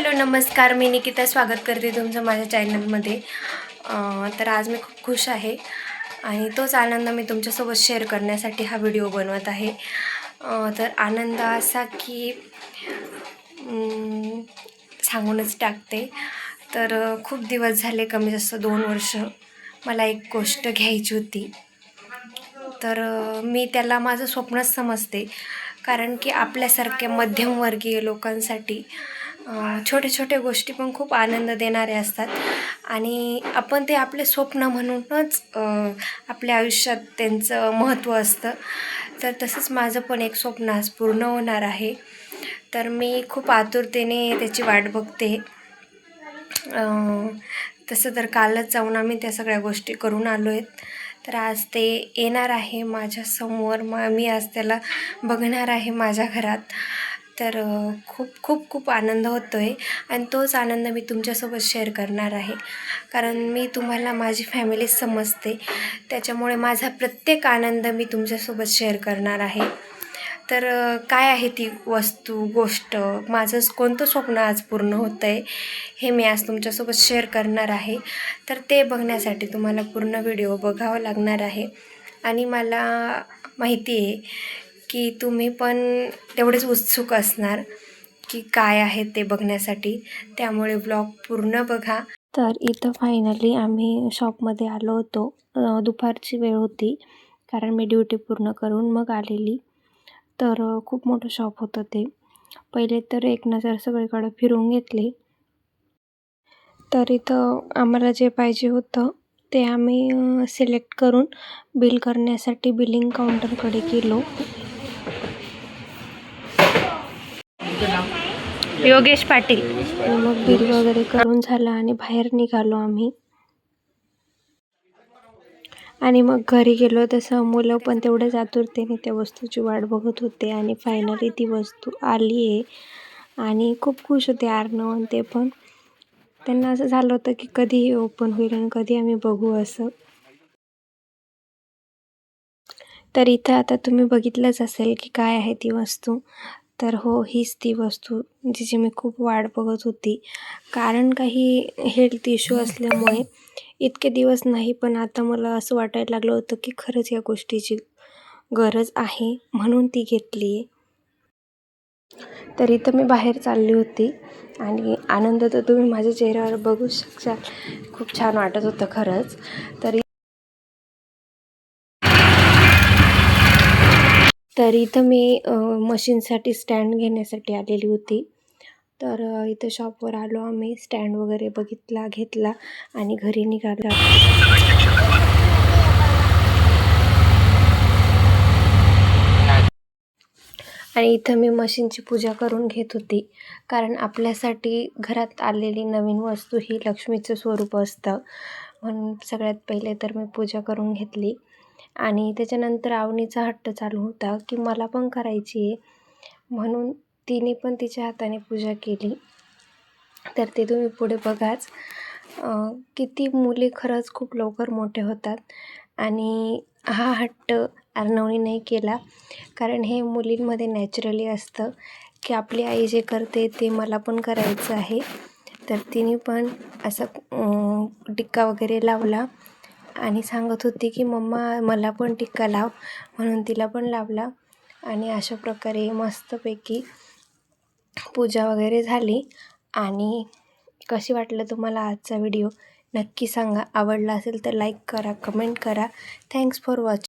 Hello नमस्कार. मी निकिता स्वागत करते तुमचं माझ्या चॅनलमध्ये. तर आज मी खूप खुश आहे आणि तोच आनंद मी तुमच्यासोबत शेअर करण्यासाठी हा व्हिडिओ बनवत आहे. तर आनंद असा की सांगूनच टाकते. तर खूप दिवस झाले कमी जास्त दोन वर्ष मला एक गोष्ट घ्यायची होती. तर मी त्याला माझं स्वप्नच समजते. कारण की आपल्यासारख्या मध्यमवर्गीय लोकांसाठी छोट्या छोट्या गोष्टी पण खूप आनंद देणाऱ्या असतात. आणि आपण ते आपले स्वप्न म्हणूनच आपल्या आयुष्यात त्यांचं महत्त्व असतं. तर तसंच माझं पण एक स्वप्न आज पूर्ण होणार आहे. तर मी खूप आतुरतेने त्याची वाट बघते. तसं तर कालच जाऊन आम्ही त्या सगळ्या गोष्टी करून आलो आहेत. तर आज ते येणार आहे माझ्यासमोर मग मी आज त्याला बघणार आहे माझ्या घरात. तर खूप खूप खूप आनंद होतो आहे आणि तोच आनंद मी तुमच्यासोबत शेअर करणार आहे. कारण मी तुम्हाला माझी फॅमिली समजते. त्याच्यामुळे माझा प्रत्येक आनंद मी तुमच्यासोबत शेअर करणार आहे. तर काय आहे ती वस्तू गोष्ट? माझं कोणतं स्वप्न आज पूर्ण होतं आहे हे मी आज तुमच्यासोबत शेअर करणार आहे. तर ते बघण्यासाठी तुम्हाला पूर्ण व्हिडिओ बघावा लागणार आहे. आणि मला माहिती आहे की तुम्ही पण तेवढेच उत्सुक असणार की काय आहे ते बघण्यासाठी. त्यामुळे ब्लॉग पूर्ण बघा. तर इथं फायनली आम्ही शॉपमध्ये आलो होतो. दुपारची वेळ होती कारण मी ड्युटी पूर्ण करून मग आलेली. तर खूप मोठं शॉप होतं ते. पहिले तर एक नजर सगळीकडे फिरून घेतली. तर इथं आम्हाला जे पाहिजे होतं ते आम्ही सिलेक्ट करून बिल करण्यासाठी बिलिंग काउंटरकडे गेलो. योगेश पाटील. मग बिल वगैरे करून झालं आणि बाहेर निघालो आम्ही. आणि मग घरी गेलो तसं मुलं पण तेवढ्याच आतुरतेने त्या वस्तूची वाट बघत होते आणि फायनली ती वस्तू आली आहे आणि खूप खुश होते आर्नव ते पण. त्यांना असं झालं होतं की कधी हे ओपन होईल आणि कधी आम्ही बघू असं. तर इथं आता तुम्ही बघितलंच असेल की काय आहे ती वस्तू. तर हो हीच ती वस्तू जिची मी खूप वाट बघत होती. कारण काही हेल्थ इश्यू असल्यामुळे इतके दिवस नाही पण आता मला असं वाटायला लागलं होतं की खरंच या गोष्टीची गरज आहे म्हणून ती घेतली आहे. तर इथं मी बाहेर चालली होती आणि आनंद तर तुम्ही माझ्या चेहऱ्यावर बघू शकशाल खूप छान वाटत होतं खरंच. तरी तर इथं मी मशीनसाठी स्टँड घेण्यासाठी आलेली होती. तर इथं शॉपवर आलो आम्ही. स्टँड वगैरे बघितला घेतला आणि घरी निघाला. आणि इथं मी मशीनची पूजा करून घेत होती. कारण आपल्यासाठी घरात आलेली नवीन वस्तू ही लक्ष्मीचं स्वरूप असतं. म्हणून सगळ्यात पहिले तर मी पूजा करून घेतली. आणि त्याच्यानंतर आवनीचा हट्ट चालू होता की मला पण करायची आहे. म्हणून तिने पण तिच्या हाताने पूजा केली. तर ते तुम्ही पुढे बघाच. किती मुली खरंच खूप लवकर मोठे होतात. आणि हा हट्ट अर्णवने नाही केला. कारण हे मुलींमध्ये नॅचरली असतं की आपली आई जे करते ते मला पण करायचं आहे. तर तिने पण असं टिक्का वगैरे लावला आणि सांगत होती की मम्मा मला पण टिक्का लाव म्हणून तिला पण लावला. आणि अशा प्रकारे मस्तपैकी पूजा वगैरे झाली. आणि कशी वाटलं तुम्हाला आजचा व्हिडिओ? नक्की सांगा. आवडला असेल तर लाईक करा कमेंट करा. Thanks for watching